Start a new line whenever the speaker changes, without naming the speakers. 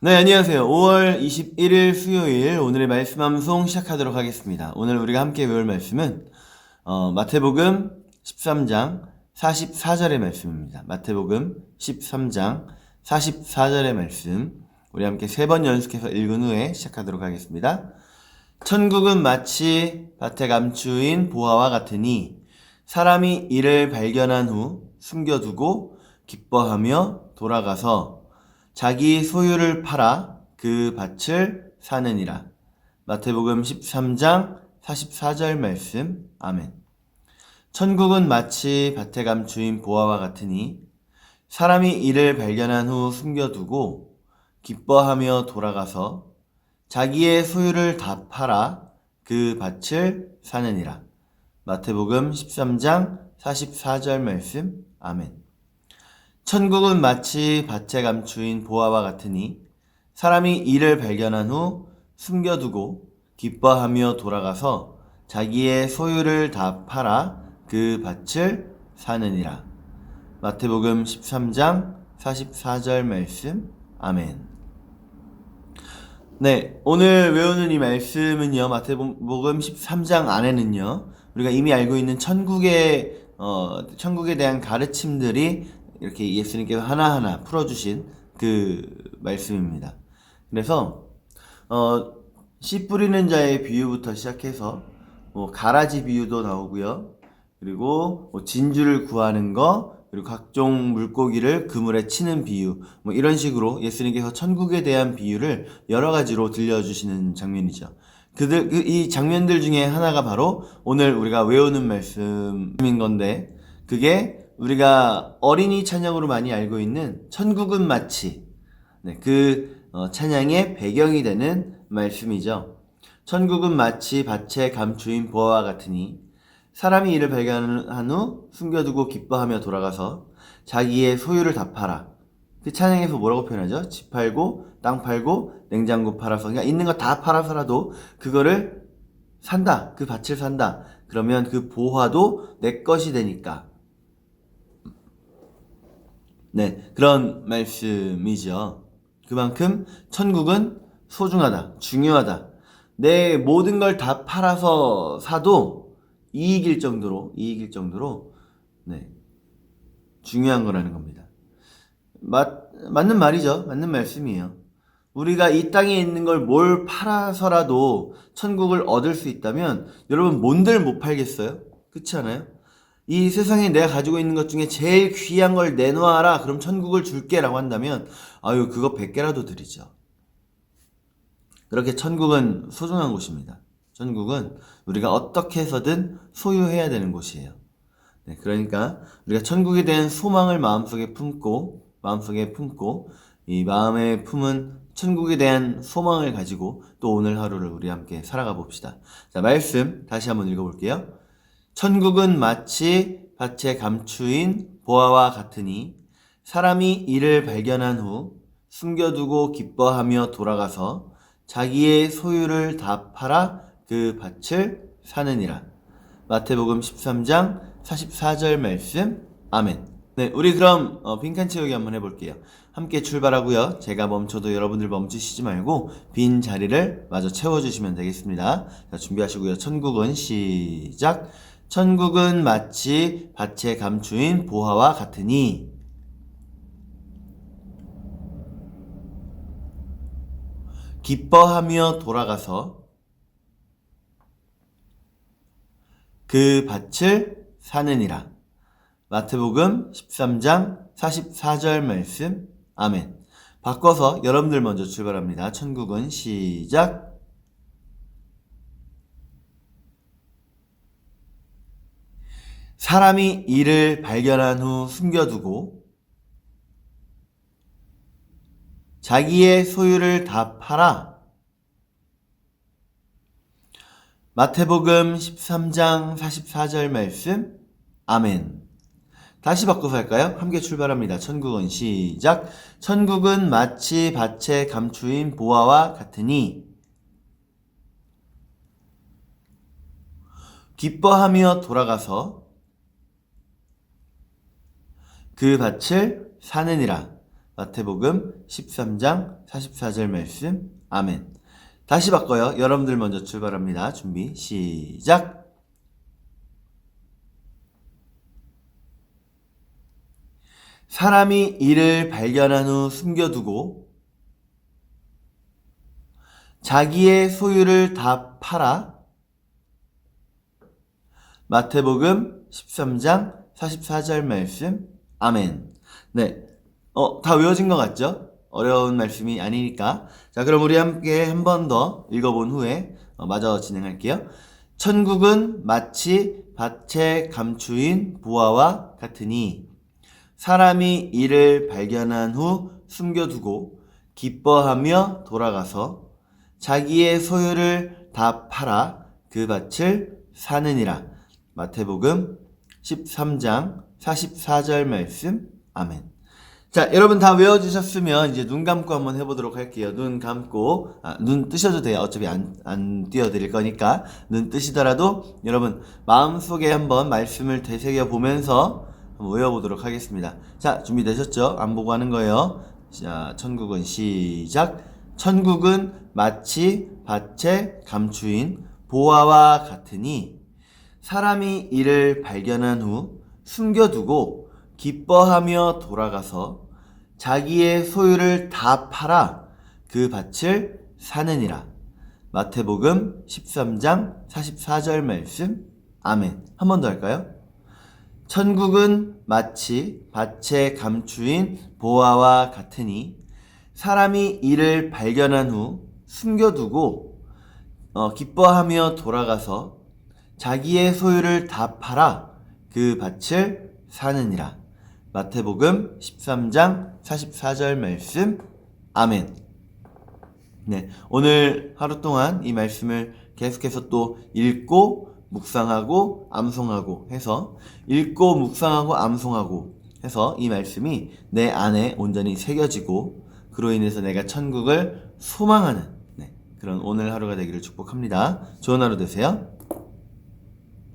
네, 안녕하세요. 5월 21일 수요일 오늘의 말씀 암송 시작하도록 하겠습니다. 오늘 우리가 함께 외울 말씀은 어, 마태복음 13장 44절의 말씀입니다. 마태복음 13장 44절의 말씀 우리 함께 세 번 연속해서 읽은 후에 시작하도록 하겠습니다. 천국은 마치 밭에 감추인 보화와 같으니 사람이 이를 발견한 후 숨겨두고 기뻐하며 돌아가서 자기 소유를 팔아 그 밭을 사느니라. 마태복음 13장 44절 말씀. 아멘. 천국은 마치 밭에 감추인 보화와 같으니 사람이 이를 발견한 후 숨겨두고 기뻐하며 돌아가서 자기의 소유를 다 팔아 그 밭을 사느니라. 마태복음 13장 44절 말씀. 아멘. 천국은 마치 밭에 감추인 보화와 같으니 사람이 이를 발견한 후 숨겨두고 기뻐하며 돌아가서 자기의 소유를 다 팔아 그 밭을 사느니라. 마태복음 13장 44절 말씀. 아멘. 네, 오늘 외우는 이 말씀은요, 마태복음 13장 안에는요, 우리가 이미 알고 있는 천국의, 어, 천국에 대한 가르침들이 이렇게 예수님께서 하나하나 풀어주신 그 말씀입니다. 그래서, 어, 씨 뿌리는 자의 비유부터 시작해서, 뭐, 가라지 비유도 나오고요. 그리고 뭐 진주를 구하는 거, 그리고 각종 물고기를 그물에 치는 비유, 뭐 이런 식으로 예수님께서 천국에 대한 비유를 여러 가지로 들려주시는 장면이죠. 그들, 그, 이 장면들 중에 하나가 바로 오늘 우리가 외우는 말씀인 건데, 그게 우리가 어린이 찬양으로 많이 알고 있는 천국은 마치, 네, 그 어, 찬양의 배경이 되는 말씀이죠. 천국은 마치 밭에 감추인 보화와 같으니 사람이 이를 발견한 후 숨겨두고 기뻐하며 돌아가서 자기의 소유를 다 팔아. 그 찬양에서 뭐라고 표현하죠? 집 팔고 땅 팔고 냉장고 팔아서 그러니까 있는 거 다 팔아서라도 그거를 산다. 그 밭을 산다. 그러면 그 보화도 내 것이 되니까. 네, 그런 말씀이죠. 그만큼 천국은 소중하다, 중요하다. 내 모든 걸 다 팔아서 사도 이익일 정도로, 이익일 정도로, 네, 중요한 거라는 겁니다. 맞, 맞는 말이죠. 맞는 말씀이에요. 우리가 이 땅에 있는 걸 뭘 팔아서라도 천국을 얻을 수 있다면 여러분 뭔들 못 팔겠어요? 그렇지 않아요? 이 세상에 내가 가지고 있는 것 중에 제일 귀한 걸 내놓아라. 그럼 천국을 줄게 라고 한다면 아유 그거 100개라도 드리죠. 그렇게 천국은 소중한 곳입니다. 천국은 우리가 어떻게 해서든 소유해야 되는 곳이에요. 네, 그러니까 우리가 천국에 대한 소망을 마음속에 품고 마음속에 품고 이 마음에 품은 천국에 대한 소망을 가지고 또 오늘 하루를 우리 함께 살아가 봅시다. 자, 말씀 다시 한번 읽어볼게요. 천국은 마치 밭에 감추인 보화와 같으니 사람이 이를 발견한 후 숨겨두고 기뻐하며 돌아가서 자기의 소유를 다 팔아 그 밭을 사느니라. 마태복음 13장 44절 말씀. 아멘. 네, 우리 그럼 어, 빈칸 채우기 한번 해볼게요. 함께 출발하고요. 제가 멈춰도 여러분들 멈추시지 말고 빈 자리를 마저 채워주시면 되겠습니다. 자, 준비하시고요. 천국은 시작. 천국은 마치 밭에 감추인 보화와 같으니 기뻐하며 돌아가서 그 밭을 사느니라. 마태복음 13장 44절 말씀. 아멘. 바꿔서 여러분들 먼저 출발합니다. 천국은 시작. 사람이 이를 발견한 후 숨겨두고 자기의 소유를 다 팔아 마태복음 13장 44절 말씀 아멘 다시 바꿔서 할까요? 함께 출발합니다. 천국은 시작 천국은 마치 밭에 감추인 보화와 같으니 기뻐하며 돌아가서 그 밭을 사느니라. 마태복음 13장 44절 말씀. 아멘. 다시 바꿔요. 여러분들 먼저 출발합니다. 준비, 시작. 사람이 이를 발견한 후 숨겨두고 자기의 소유를 다 팔아 마태복음 13장 44절 말씀. 아멘. 네. 어, 다 외워진 것 같죠? 어려운 말씀이 아니니까. 자, 그럼 우리 함께 한 번 더 읽어본 후에 어, 마저 진행할게요. 천국은 마치 밭에 감추인 보아와 같으니 사람이 이를 발견한 후 숨겨두고 기뻐하며 돌아가서 자기의 소유를 다 팔아 그 밭을 사느니라. 마태복음 13장 44절 말씀. 아멘. 자, 여러분 다 외워주셨으면 이제 눈 감고 한번 해보도록 할게요. 눈 감고, 아, 눈 뜨셔도 돼요. 어차피 안, 안 띄워드릴 거니까. 눈 뜨시더라도 여러분 마음속에 한번 말씀을 되새겨 보면서 한번 외워보도록 하겠습니다. 자, 준비되셨죠? 안 보고 하는 거예요. 자, 천국은 시작. 천국은 마치 밭에 감추인 보아와 같으니 사람이 이를 발견한 후 숨겨두고 기뻐하며 돌아가서 자기의 소유를 다 팔아 그 밭을 사느니라. 마태복음 13장 44절 말씀. 아멘. 한 번 더 할까요? 천국은 마치 밭에 감추인 보아와 같으니 사람이 이를 발견한 후 숨겨두고 어, 기뻐하며 돌아가서 자기의 소유를 다 팔아 그 밭을 사느니라. 마태복음 13장 44절 말씀. 아멘. 네. 오늘 하루 동안 이 말씀을 계속해서 또 읽고 묵상하고 암송하고 해서 읽고 묵상하고 암송하고 해서 이 말씀이 내 안에 온전히 새겨지고 그로 인해서 내가 천국을 소망하는 네, 그런 오늘 하루가 되기를 축복합니다. 좋은 하루 되세요.